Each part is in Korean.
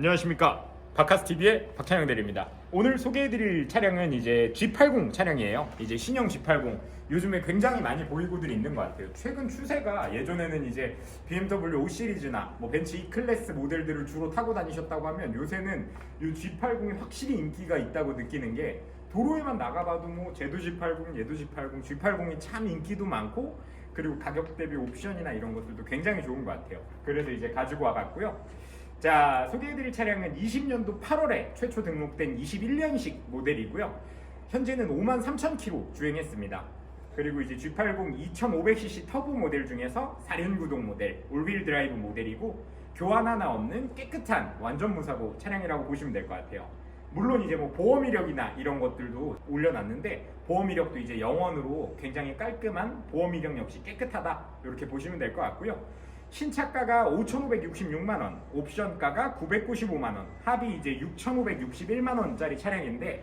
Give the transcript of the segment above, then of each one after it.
안녕하십니까. 바카스TV의 박찬영 대리입니다. 오늘 소개해드릴 차량은 이제 G80 차량이에요. 이제 신형 G80 요즘에 굉장히 많이 보이고들 있는 것 같아요. 최근 추세가 예전에는 이제 BMW 5 시리즈나 뭐 벤츠 E 클래스 모델들을 주로 타고 다니셨다고 하면 요새는 이 G80이 확실히 인기가 있다고 느끼는 게 도로에만 나가봐도 뭐 쟤도 G80, 얘도 G80, G80이 참 인기도 많고 그리고 가격 대비 옵션이나 이런 것들도 굉장히 좋은 것 같아요. 그래서 이제 가지고 와봤고요 자, 소개해드릴 차량은 20년도 8월에 최초 등록된 21년식 모델이고요. 현재는 5만 3천 킬로 주행했습니다. 그리고 이제 G80 2500cc 터보 모델 중에서 4륜 구동 모델, 올휠 드라이브 모델이고 교환 하나 없는 깨끗한 완전 무사고 차량이라고 보시면 될 것 같아요. 물론 이제 뭐 보험 이력이나 이런 것들도 올려놨는데 보험 이력도 이제 영원으로 굉장히 깔끔한 보험 이력 역시 깨끗하다 이렇게 보시면 될 것 같고요. 신차가가 5,566만 원, 옵션가가 995만 원, 합이 이제 6,561만 원짜리 차량인데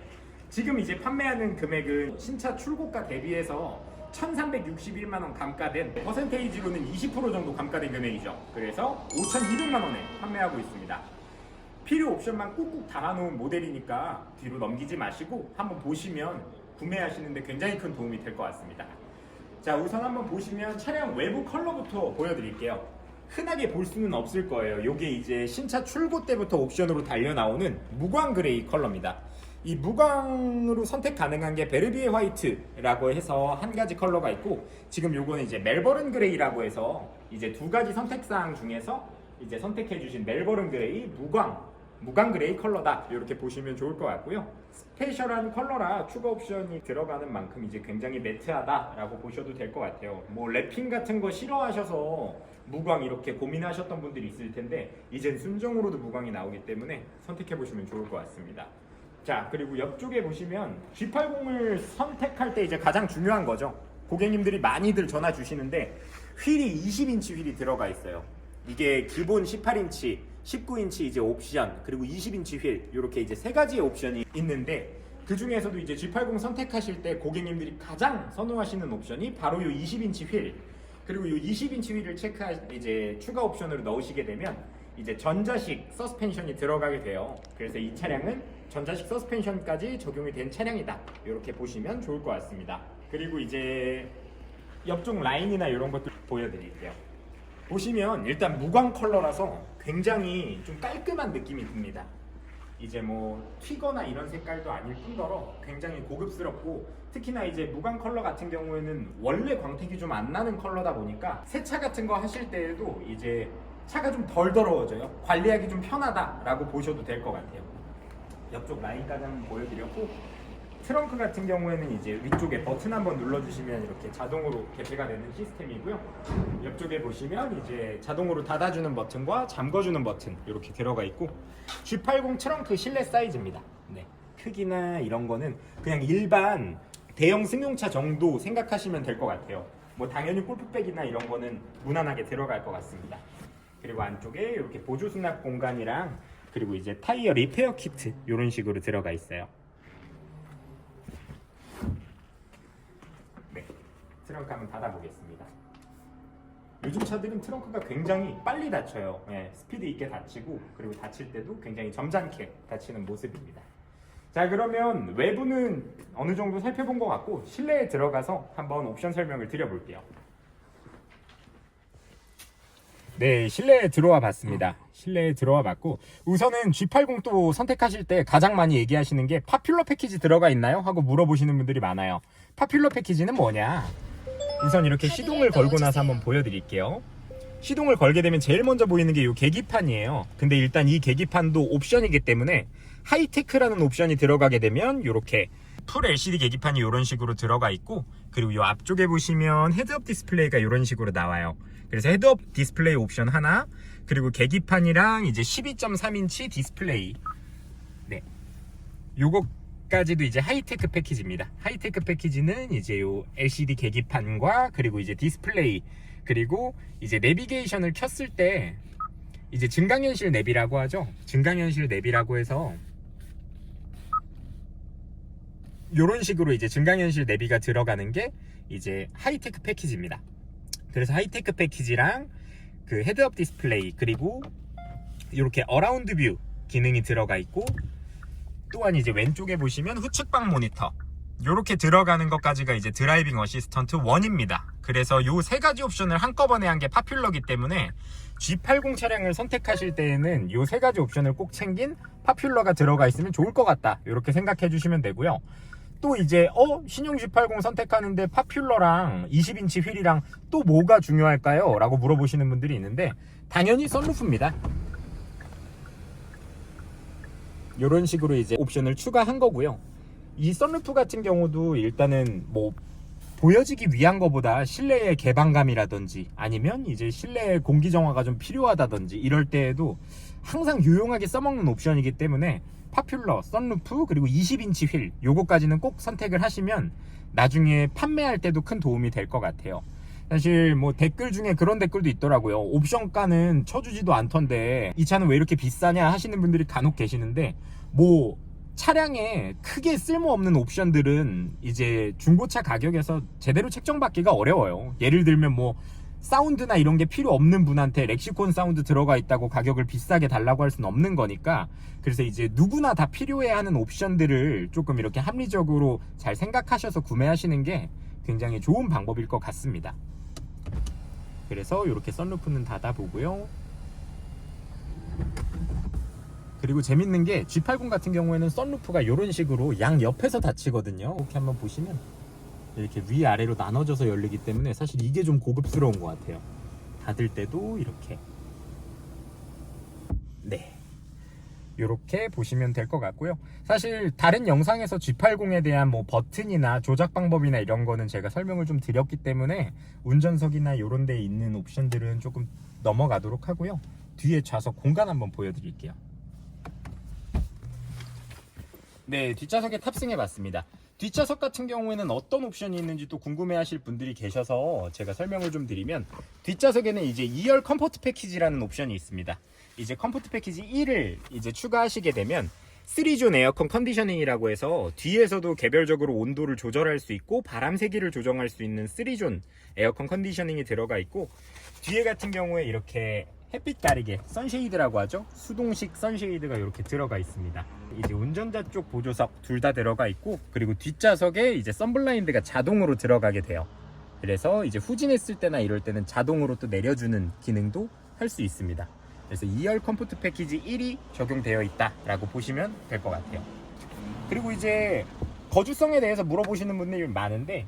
지금 이제 판매하는 금액은 신차 출고가 대비해서 1,361만 원 감가된 퍼센테이지로는 20% 정도 감가된 금액이죠. 그래서 5,200만 원에 판매하고 있습니다. 필요 옵션만 꾹꾹 달아놓은 모델이니까 뒤로 넘기지 마시고 한번 보시면 구매하시는데 굉장히 큰 도움이 될 것 같습니다. 자 우선 한번 보시면 차량 외부 컬러부터 보여드릴게요. 흔하게 볼 수는 없을 거예요. 이게 이제 신차 출고 때부터 옵션으로 달려 나오는 무광 그레이 컬러입니다. 이 무광으로 선택 가능한 게 베르비에 화이트라고 해서 한 가지 컬러가 있고 지금 요거는 이제 멜버른 그레이라고 해서 이제 두 가지 선택 사항 중에서 이제 선택해 주신 멜버른 그레이 무광 무광 그레이 컬러다. 이렇게 보시면 좋을 것 같고요. 스페셜한 컬러라 추가 옵션이 들어가는 만큼 이제 굉장히 매트하다라고 보셔도 될 것 같아요. 뭐 랩핑 같은 거 싫어하셔서 무광 이렇게 고민하셨던 분들이 있을 텐데 이젠 순정으로도 무광이 나오기 때문에 선택해 보시면 좋을 것 같습니다. 자 그리고 옆쪽에 보시면 G80을 선택할 때 이제 가장 중요한 거죠. 고객님들이 많이들 전화 주시는데 휠이 20인치 휠이 들어가 있어요 이게 기본 18인치, 19인치 이제 옵션, 그리고 20인치 휠 이렇게 이제 세 가지의 옵션이 있는데 그 중에서도 이제 G80 선택하실 때 고객님들이 가장 선호하시는 옵션이 바로 이 20인치 휠. 그리고 이 20인치 휠을 체크하 이제 추가 옵션으로 넣으시게 되면 이제 전자식 서스펜션이 들어가게 돼요. 그래서 이 차량은 전자식 서스펜션까지 적용이 된 차량이다. 이렇게 보시면 좋을 것 같습니다. 그리고 이제 옆쪽 라인이나 이런 것들 보여드릴게요. 보시면 일단 무광 컬러라서 굉장히 좀 깔끔한 느낌이 듭니다. 이제 뭐 튀거나 이런 색깔도 아닐 뿐더러 굉장히 고급스럽고 특히나 이제 무광 컬러 같은 경우에는 원래 광택이 좀 안 나는 컬러다 보니까 세차 같은 거 하실 때에도 이제 차가 좀 덜 더러워져요. 관리하기 좀 편하다라고 보셔도 될 것 같아요. 옆쪽 라인까지 한번 보여드렸고 트렁크 같은 경우에는 이제 위쪽에 버튼 한번 눌러주시면 이렇게 자동으로 개폐가 되는 시스템이고요. 옆쪽에 보시면 이제 자동으로 닫아주는 버튼과 잠궈주는 버튼 이렇게 들어가 있고 G80 트렁크 실내 사이즈입니다. 네. 크기나 이런 거는 그냥 일반 대형 승용차 정도 생각하시면 될 것 같아요. 뭐 당연히 골프백이나 이런 거는 무난하게 들어갈 것 같습니다. 그리고 안쪽에 이렇게 보조 수납 공간이랑 그리고 이제 타이어 리페어 키트 이런 식으로 들어가 있어요. 네, 트렁크 한번 닫아보겠습니다. 요즘 차들은 트렁크가 굉장히 빨리 닫혀요. 예, 스피드 있게 닫히고 그리고 닫힐 때도 굉장히 점잖게 닫히는 모습입니다. 자 그러면 외부는 어느 정도 살펴본 것 같고 실내에 들어가서 한번 옵션 설명을 드려볼게요. 네, 실내에 들어와 봤습니다. 실내에 들어와 봤고 우선은 G80 또 선택하실 때 가장 많이 얘기하시는 게 파퓰러 패키지 들어가 있나요? 하고 물어보시는 분들이 많아요. 파퓰러 패키지는 뭐냐? 우선 이렇게 시동을 걸고 나서 한번 보여드릴게요. 시동을 걸게 되면 제일 먼저 보이는 게 이 계기판이에요. 근데 일단 이 계기판도 옵션이기 때문에 하이테크라는 옵션이 들어가게 되면 이렇게 풀 LCD 계기판이 이런 식으로 들어가 있고 그리고 이 앞쪽에 보시면 헤드업 디스플레이가 이런 식으로 나와요. 그래서 헤드업 디스플레이 옵션 하나 그리고 계기판이랑 이제 12.3인치 디스플레이 네 요거 까지도 이제 하이테크 패키지입니다. 하이테크 패키지는 이제 요 LCD 계기판과 그리고 이제 디스플레이 그리고 이제 내비게이션을 켰을 때 이제 증강현실 내비라고 하죠. 증강현실 내비라고 해서 이런 식으로 이제 증강현실 내비가 들어가는 게 이제 하이테크 패키지입니다. 그래서 하이테크 패키지랑 그 헤드업 디스플레이 그리고 이렇게 어라운드 뷰 기능이 들어가 있고 또한 이제 왼쪽에 보시면 후측방 모니터 이렇게 들어가는 것까지가 이제 드라이빙 어시스턴트 1입니다. 그래서 요 세 가지 옵션을 한꺼번에 한 게 파퓰러기 때문에 G80 차량을 선택하실 때에는 요 세 가지 옵션을 꼭 챙긴 파퓰러가 들어가 있으면 좋을 것 같다. 이렇게 생각해 주시면 되고요. 또 이제 어 신형 G80 선택하는데 파퓰러랑 20인치 휠이랑 또 뭐가 중요할까요? 라고 물어보시는 분들이 있는데 당연히 썬루프입니다. 이런 식으로 이제 옵션을 추가한 거고요. 이 썬루프 같은 경우도 일단은 뭐 보여지기 위한 것보다 실내의 개방감이라든지 아니면 이제 실내 공기 정화가 좀 필요하다든지 이럴 때에도 항상 유용하게 써먹는 옵션이기 때문에 파퓰러, 썬루프 그리고 20인치 휠 요거까지는 꼭 선택을 하시면 나중에 판매할 때도 큰 도움이 될 것 같아요. 사실 뭐 댓글 중에 그런 댓글도 있더라고요. 옵션가는 쳐주지도 않던데 이 차는 왜 이렇게 비싸냐 하시는 분들이 간혹 계시는데 뭐 차량에 크게 쓸모없는 옵션들은 이제 중고차 가격에서 제대로 책정받기가 어려워요. 예를 들면 뭐 사운드나 이런 게 필요 없는 분한테 렉시콘 사운드 들어가 있다고 가격을 비싸게 달라고 할 수는 없는 거니까 그래서 이제 누구나 다 필요해 하는 옵션들을 조금 이렇게 합리적으로 잘 생각하셔서 구매하시는 게 굉장히 좋은 방법일 것 같습니다. 그래서 이렇게 썬루프는 닫아보고요. 그리고 재밌는 게 G80 같은 경우에는 썬루프가 이런 식으로 양 옆에서 닫히거든요. 이렇게 한번 보시면 이렇게 위아래로 나눠져서 열리기 때문에 사실 이게 좀 고급스러운 것 같아요. 닫을 때도 이렇게 네 이렇게 보시면 될 것 같고요. 사실 다른 영상에서 G80에 대한 뭐 버튼이나 조작 방법이나 이런 거는 제가 설명을 좀 드렸기 때문에 운전석이나 이런 데 있는 옵션들은 조금 넘어가도록 하고요. 뒤에 좌석 공간 한번 보여드릴게요. 네, 뒷좌석에 탑승해 봤습니다. 뒷좌석 같은 경우에는 어떤 옵션이 있는지 또 궁금해하실 분들이 계셔서 제가 설명을 좀 드리면 뒷좌석에는 이제 2열 컴포트 패키지라는 옵션이 있습니다. 이제 컴포트 패키지 1을 이제 추가하시게 되면 3존 에어컨 컨디셔닝이라고 해서 뒤에서도 개별적으로 온도를 조절할 수 있고 바람 세기를 조정할 수 있는 3존 에어컨 컨디셔닝이 들어가 있고 뒤에 같은 경우에 이렇게 햇빛 가리개 선쉐이드라고 하죠? 수동식 선쉐이드가 이렇게 들어가 있습니다. 이제 운전자 쪽 보조석 둘 다 들어가 있고 그리고 뒷좌석에 이제 썬블라인드가 자동으로 들어가게 돼요. 그래서 이제 후진했을 때나 이럴 때는 자동으로 또 내려주는 기능도 할 수 있습니다. 그래서 2열 컴포트 패키지 1이 적용되어 있다 라고 보시면 될 것 같아요. 그리고 이제 거주성에 대해서 물어보시는 분들이 많은데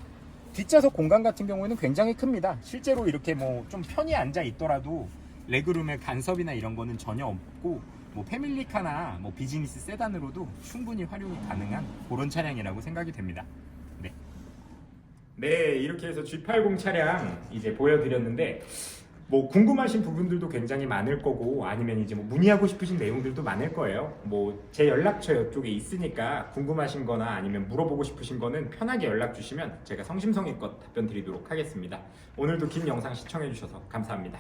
뒷좌석 공간 같은 경우에는 굉장히 큽니다. 실제로 이렇게 뭐 좀 편히 앉아 있더라도 레그룸의 간섭이나 이런 거는 전혀 없고 뭐 패밀리카나 뭐 비즈니스 세단으로도 충분히 활용이 가능한 그런 차량이라고 생각이 됩니다. 네. 네, 이렇게 해서 G80 차량 이제 보여드렸는데 뭐 궁금하신 부분들도 굉장히 많을 거고 아니면 이제 뭐 문의하고 싶으신 내용들도 많을 거예요. 뭐 제 연락처 이쪽에 있으니까 궁금하신 거나 아니면 물어보고 싶으신 거는 편하게 연락 주시면 제가 성심성의껏 답변 드리도록 하겠습니다. 오늘도 긴 영상 시청해 주셔서 감사합니다.